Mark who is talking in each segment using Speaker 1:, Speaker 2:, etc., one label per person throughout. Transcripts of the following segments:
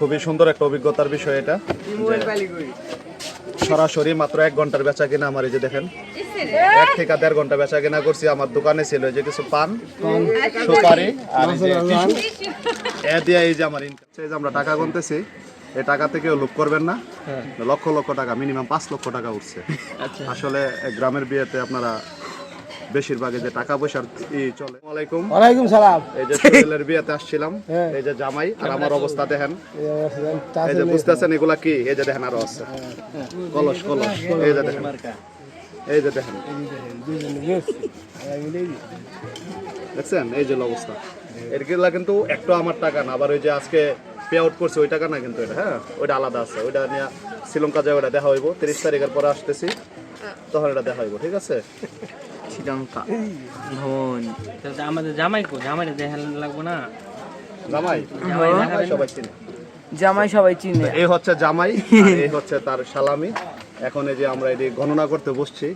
Speaker 1: খুবই সুন্দর একটা অভিজ্ঞতার বিষয় এটা। সরাসরি মাত্র এক ঘণ্টার বেচা কিনা আমার এই যে দেখেন। এক থেকে দেড় ঘণ্টা বেচা কিনা করছি আমার দোকানে ছিল যে কিছু পান সুপারি আর যে এ দিয়ে এই যে আমার ইনকাম এই যে আমরা টাকা গুনতেছি এই টাকা থেকে লোভ করবেন না। লক্ষ লক্ষ টাকা মিনিমাম পাঁচ লক্ষ টাকা উঠছে। আসলে গ্রামের বিয়েতে আপনারা বেশিরভাগই যে টাকা পয়সার ই চলে। ওয়ালাইকুম
Speaker 2: ওয়ালাইকুম সালাম।
Speaker 1: এই যে সোহেলের বিয়েতে আসছিলাম
Speaker 2: হ্যাঁ।
Speaker 1: এই যে জামাই আর আমার অবস্থা দেখেন। এই যে বুঝতেছেন এগুলা কি? এই যে দেখেন আরও আছে। কলস কলস। এই যে দেখেন। এই যে দেখেন। দেখছেন? এই যে অবস্থা। এরগুলা কিন্তু একটু আমার টাকা না আবার ওই যে আজকে পে আউট করছে ওই টাকা না কিন্তু এটা হ্যাঁ? ওইটা আলাদা আছে। ওইটা নিয়ে শ্রীলঙ্কা যায় ওটা দেখা হইব। তিরিশ তারিখের পরে আসতেছি। তখন এটা দেখা হইব ঠিক আছে?
Speaker 3: শ্রীলঙ্কা। ধন। আমাদের জামাই কো জামাইটা দেখা লাগবো না?
Speaker 1: জামাই?
Speaker 3: জামাই
Speaker 1: সবাই চিনে।
Speaker 4: জামাই সবাই চিনে।
Speaker 1: এই হচ্ছে জামাই এই হচ্ছে তার সালামি। এখন এই যে আমরা এটি গণনা করতে বসছি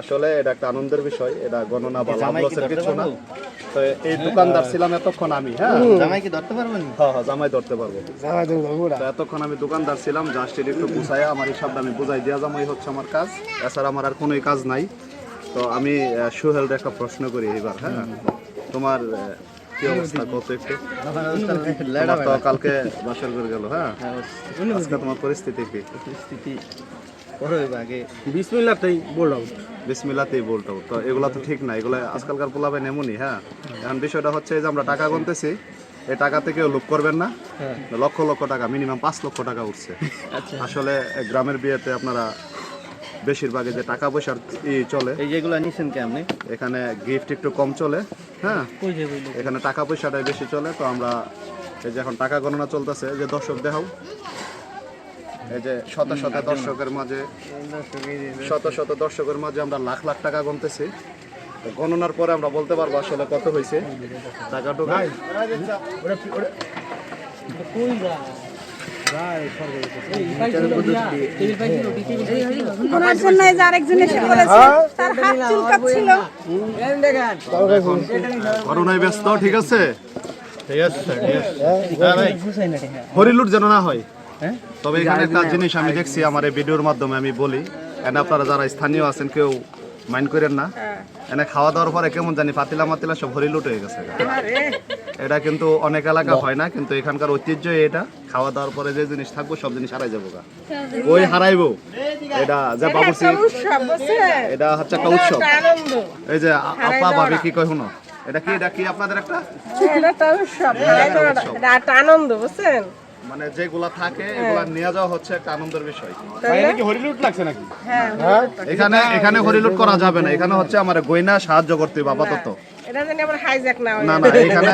Speaker 1: আসলে এটা একটা আনন্দের বিষয় এটা গণনা বা লাভ লসের কিছু না। তো এই দোকানদার ছিলাম এতক্ষণ আমি হ্যাঁ?
Speaker 3: জামাই কি ধরতে পারবেন
Speaker 1: হ্যাঁ হ্যাঁ জামাই ধরতে পারব।
Speaker 2: জামাই
Speaker 1: এতক্ষণ আমি দোকানদার ছিলাম জাস্ট এটি একটু বুঝাইয়া আমার হিসাবটা আমি বুঝাই দিয়া জামাই হচ্ছে আমার কাজ। এছাড়া আমার আর কোনোই কাজ নাই। তো আমি আহ, সোহেলর একটা প্রশ্ন করি এবার হ্যাঁ? তোমার আহ, কি অবস্থা? কত একটু? তোমার তো কালকে বাসর করে গেল হ্যাঁ? আজকে তোমার পরিস্থিতি কি?
Speaker 3: স্থিতি পরে আগে।
Speaker 2: বল আউট
Speaker 1: বিসমিল্লাতেই বলতো তো এগুলা তো ঠিক না এগুলো আজকালকার পোলাবেন এমনই হ্যাঁ? এখন বিষয়টা হচ্ছে যে আমরা টাকা গুনতেছি এই টাকা থেকে লোভ করবেন না। লক্ষ লক্ষ টাকা মিনিমাম পাঁচ লক্ষ টাকা উঠছে। আসলে গ্রামের বিয়েতে আপনারা বেশিরভাগই যে টাকা পয়সার চলে।
Speaker 3: এই যেগুলো নিছেন কি আপনি?
Speaker 1: এখানে গিফট একটু কম চলে হ্যাঁ? এখানে টাকা পয়সাটাই বেশি চলে তো আমরা এই যে এখন টাকা গণনা চলতেছে যে দর্শক দেখাও। এই যে শত শত দর্শকের মাঝে শত শত দর্শকের মাঝে আমরা লাখ লাখ টাকা গুনতেছি। তো গণনার পরে আমরা বলতে পারব আসলে কত হয়েছে টাকা টুকা ব্যস্ত ঠিক আছে? আছে হরিলুট যেন না হয়। তবে এখানে একটা জিনিস আমি দেখছি, আমার এই ভিডিওর মাধ্যমে আমি বলি। এনে আপনারা যারা স্থানীয় আছেন, কেউ মাইন্ড করেন না। এনে খাওয়া দাওয়ার পরে কেমন জানি পাতিলা মাতিলা সব হরি লুট হয়ে গেছে এটা কিন্তু অনেক এলাকা হয় না কিন্তু এখানকার ঐতিহ্য এটা। খাওয়া দাওয়ার পরে যে জিনিস থাকব সব জিনিস হারাই যাব গা। ওই হারাইবো। এটা যে বাবুর্চি এটা হচ্ছে একটা উৎসব। এই যে আপা ভাবি কি কয় শুনো? এটা কি এটা কি আপনাদের একটা?
Speaker 5: এটা উৎসব। এটা একটা আনন্দ বুঝছেন?
Speaker 1: মানে যেগুলা থাকে এগুলা নিয়ে যাওয়া হচ্ছে একটা আনন্দের বিষয়।
Speaker 2: নাকি?
Speaker 5: হ্যাঁ
Speaker 1: এখানে এখানে হরিলুট করা যাবে না। এখানে হচ্ছে আমার গয়না সাহায্য করতে হবে আপাতত
Speaker 5: এটা জানি আবার হাইজ্যাক না হয়
Speaker 1: না না এখানে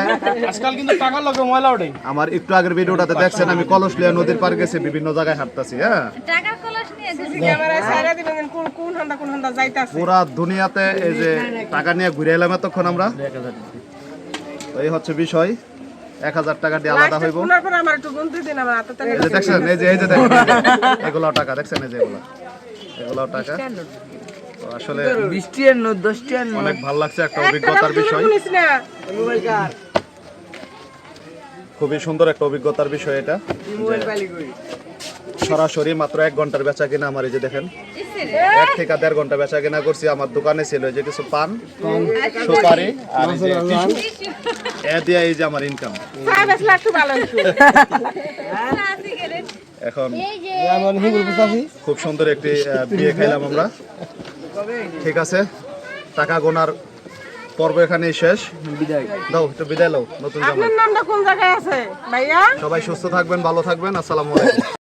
Speaker 2: আজকাল কিন্তু টাকার লগে ময়লা ওঠে।
Speaker 1: আমার একটু আগের ভিডিওটাতে দেখছেন আমি কলসলিয়া নদীর পার গেছি বিভিন্ন জায়গায় হাঁটতাছি হ্যাঁ।
Speaker 6: টাকার কলস নিয়ে
Speaker 5: সিসি ক্যামেরায় সারা দিবেন কোন কোন হান্ডা কোন হান্ডা যাইতাছে।
Speaker 1: পুরা দুনিয়াতে এই যে টাকা নিয়ে ঘুরে এলাম এতক্ষণ আমরা। তো এই হচ্ছে বিষয়। এক হাজার টাকা দিয়ে আলাদা হইব।
Speaker 5: কোনার পরে আমার একটু গুনতে দিন আমার হাতে
Speaker 1: এই দেখছেন এই যে এই যে দেখেন এগুলো টাকা দেখছেন এই যে এগুলো? এগুলো টাকা। আসলে
Speaker 4: বৃষ্টি আর দশটি আর
Speaker 1: অনেক ভালো লাগছে একটা অভিজ্ঞতার বিষয়। খুবই সুন্দর একটা অভিজ্ঞতার বিষয় এটা। সরাসরি মাত্র এক ঘণ্টার বেচা কিনা আমার এই যে দেখেন। এক থেকে দেড় ঘণ্টা বেচা কিনা করছি আমার দোকানে ছিল যে কিছু পান সুপারি আর এই যে টিস্যু। এ দিয়ে এই যে আমার ইনকাম
Speaker 5: ভালো হইতো।
Speaker 1: এখন
Speaker 2: পুতাছি
Speaker 1: খুব সুন্দর একটি বিয়ে খাইলাম আমরা। ঠিক আছে টাকা গোনার পর্ব এখানেই শেষ।
Speaker 4: বিদায়।
Speaker 1: দাও একটু বিদায় লও নতুন
Speaker 5: আপনার নামটা কোন জায়গায় আছে ভাইয়া?
Speaker 1: সবাই সুস্থ থাকবেন ভালো থাকবেন আসসালামু আলাইকুম।